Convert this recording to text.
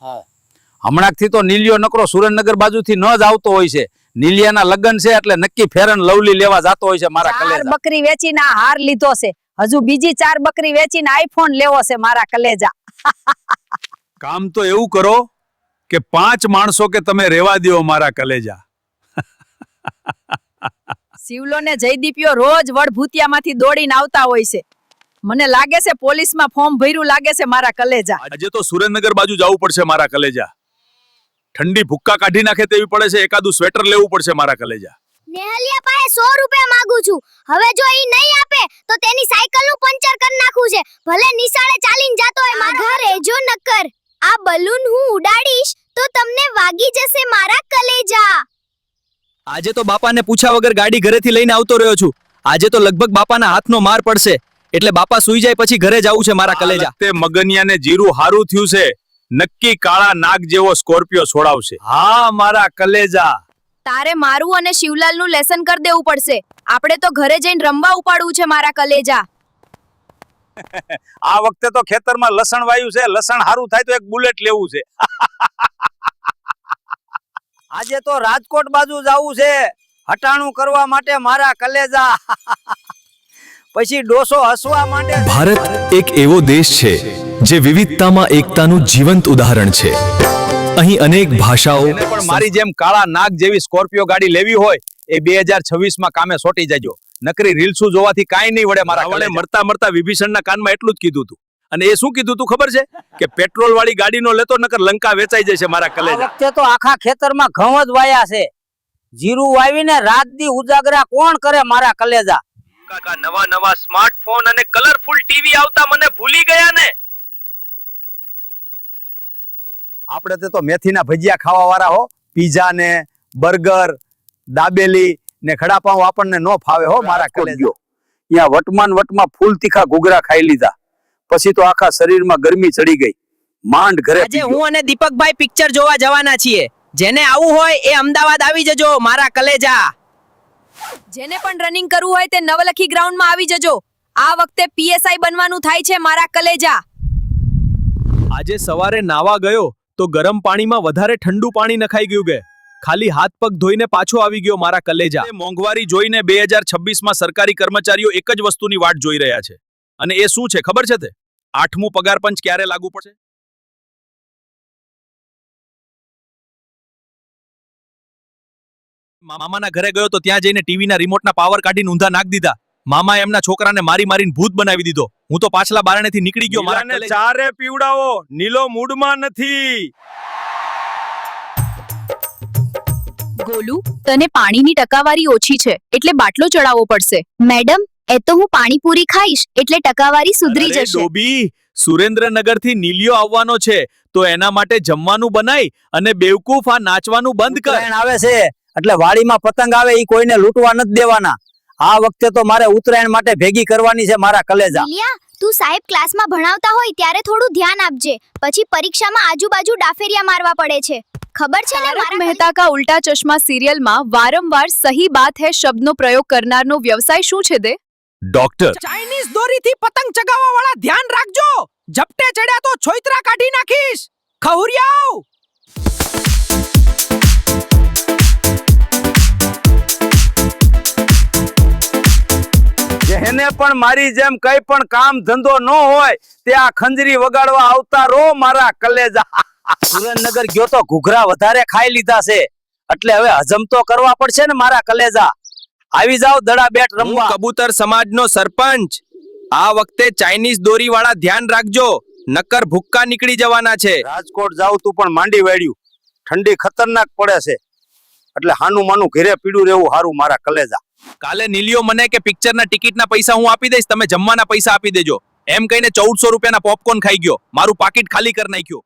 હા. હમણાંથી તો નીલિયો નકરો સુરેન્દ્રનગર બાજુથી ન જ આવતો હોય છે. નીલિયાના લગ્ન છે એટલે નક્કી ફેરન લવલી લેવા જતો હોય છે મારા કલેજા. બકરી વેચીને હાર લીધો છે. હજુ બીજી ચાર બકરી વેચીને આઈફોન લેવો છે મારા કલેજા. કામ તો એવું કરો કે પાંચ માણસો કે તમે રેવા દો મારા કલેજા. શિવલો ને જયદીપીઓ રોજ વડભૂતિયામાંથી દોડીને આવતા હોય છે. મને લાગે છે પોલીસમાં ફોર્મ ભર્યું લાગે છે મારા કલેજા. આજે તો સુરેન્દ્રનગર બાજુ જવું પડશે મારા કલેજા. ઠંડી ભૂક્કા કાઢી નાખે તેવી પડે છે એકાદું સ્વેટર લેવું પડશે મારા કલેજા. નેહલિયા પાસે સો રૂપિયા માંગુ છું. હવે જો ઈ નહીં આપે તો તેની સાયકલનું પંચર કરી નાખું છે. ભલે નિશાળે ચાલીને જાતો હોય મારા જો નક્કર. આ બલૂન હું ઉડાડીશ તો તમને વાગી જશે મારા કલેજા. આજે તો બાપાને પૂછ્યા વગર ગાડી ઘરેથી લઈને આવતો રહ્યો છું. આજે તો લગભગ બાપાના હાથનો માર પડશે. એટલે બાપા સુઈ જાય પછી ઘરે જવું છે મારા કલેજા. તે મગનિયાને જીરું હારું થયું છે. નક્કી કાળા નાગ જેવો સ્કોર્પિયો છોડાવશે. હા મારા કલેજા. તારે મારું અને શિવલાલનું લેસન કરી દેવું પડશે. આપણે તો ઘરે જઈને રમવા ઉપાડવું છે મારા કલેજા. આ વખતે તો ખેતરમાં લસણ વાયું છે. લસણ હારું થાય તો એક બુલેટ લેવું છે. આજે તો રાજકોટ બાજુ જવું છે. હટાણું કરવા માટે મારા કલેજા. પછી ડોસો હસવા માંડે. ભારત એક એવો દેશ છે જે વિવિધતામાં એકતાનું જીવંત ઉદાહરણ છે. અહીં અનેક ભાષાઓ પણ મારી જેમ કાળા નાગ જેવી સ્કોર્પિયો ગાડી લેવી હોય એ બે હજાર છવ્વીસમાં કામે સોટી જજો. નકરી રીલ્સુ જોવાથી કાંઈ નહીં વડે મારા વડે મળતા મળતા વિભીષણના કાનમાં એટલું જ કીધું હતું. અને એ શું કીધું તું ખબર છે? કે પેટ્રોલ વાળી ગાડીનો લેતો નકર લંકા વેચાઈ જશે મારા કલેજા. વખતે તો આખા ખેતરમાં ઘઉં જ વાયા છે. જીરું વાવીને રાત દી ઉજાગરા કોણ કરે મારા કલેજા? કાકા નવા નવા સ્માર્ટફોન અને કલરફુલ ટીવી આવતા મને ભૂલી ગયા ને. આપણે તે તો મેથીના ભજીયા ખાવા વાળા હો. પીઝા ને બર્ગર દાબેલી ને ખડાપાઉં આપણને નો ફાવે હો મારા કલેજો ત્યાં વટમાન વટમાં ફૂલ તીખા ઘૂઘરા ખાઈ લીધા. પછી તો આખા શરીરમાં ગરમી ચડી ગઈ. માંડ ઘરે આજે હું અને દીપકભાઈ પિક્ચર જોવા જવાના છીએ. જેને આવું હોય એ અમદાવાદ આવી જજો મારા કલેજા. જેને પણ રનિંગ કરવું હોય તે નવલખી ગ્રાઉન્ડમાં આવી જજો. આ વખતે પીએસઆઈ બનવાનું થાય છે મારા કલેજા. આજે સવારે નાવા ગયો તો ગરમ પાણીમાં વધારે ઠંડુ પાણી નખાઈ ગયું કે ખાલી હાથ પગ ધોઈને પાછો આવી ગયો મારા કલેજા. એ મોંઘવારી જોઈને બે હજાર છવ્વીસમાં સરકારી કર્મચારીઓ એક જ વસ્તુની વાટ જોઈ રહ્યા છે. અને એ શું છે ખબર છે તે? આઠમું પગાર પંચ ક્યારે લાગુ પડશે? મામાના ઘરે ગયો તો ત્યાં જઈને ટીવીના રિમોટના પાવર કાઢીને ઊંધા નાખ દીધા. મામા એમના છોકરાને મારી મારીને ભૂત બનાવી દીધો. હું તો પાછલા બારણેથી નીકળી ગયો મારાને ચારે પીવડાવો નીલો મૂડમાં નથી. ગોલુ તને પાણીની ટકાવારી ઓછી છે એટલે બાટલો ચડાવવો પડશે. મેડમ એ તો હું પાણીપુરી ખાઈશ એટલે ટકાવારી સુધરી જશે. ડોબી સુરેન્દ્રનગરથી નીલિયો આવવાનો છે તો એના માટે જમવાનું બનાય અને બેવકૂફ આ નાચવાનું બંધ કર. આવે છે. એટલે વાડીમાં પતંગ આવે એ કોઈને લૂંટવા નથી દેવાના. આ વખતે તો મારે ઉત્તરાયણ માટે ભેગી કરવાની છે મારા કલેજા. તું સાહેબ ક્લાસમાં ભણાવતા હોય ત્યારે થોડું ધ્યાન આપજે. પછી પરીક્ષામાં આજુબાજુ ડાફેરિયા મારવા પડે છે. ખબર છે ને મારા મહેતા કા ઉલ્ટા ચશ્મા સિરિયલમાં વારંવાર સહી બાત હે શબ્દનો પ્રયોગ કરનારનો વ્યવસાય શું છે દે? ડોક્ટર ચાઇનીઝ દોરીથી પતંગ ચગાવવા વાળા ધ્યાન રાખજો. ઝપટે ચડ્યા તો છોઈતરા કાઢી નાખીશ. ખહુરિયાઓ જેને પણ મારી જેમ કઈ પણ કામ ધંધો ન હોય તે આ ખંજરી વગાડવા આવતા રો મારા કલેજા. સુરેન્દ્રનગર ગયો તો ઘૂઘરા વધારે ખાઈ લીધા છે. એટલે હવે હજમ તો કરવા પડશે ને મારા કલેજા. આવી જાવ દડા બેટ રમવા. કબૂતર સમાજનો સરપંચ. આ વખતે ચાઇનીઝ દોરી વાળા ધ્યાન રાખજો નક્કર ભૂક્કા નીકળી જવાના છે. રાજકોટ જાવ તું પણ માંડી વાળ્યું ઠંડી ખતરનાક પડે છે. એટલે હાનું માનું ઘેરે પીડું રહેવું હારું મારા કલેજા. કાલે નીલિયો મને કે પિક્ચરના ટિકિટના પૈસા હું આપી દઈશ, તમે જમવાના પૈસા આપી દેજો. એમ કહીને ચૌદસો રૂપિયાના પોપકોર્ન ખાઈ ગયો. મારું પાકીટ ખાલી કરી નાખ્યું.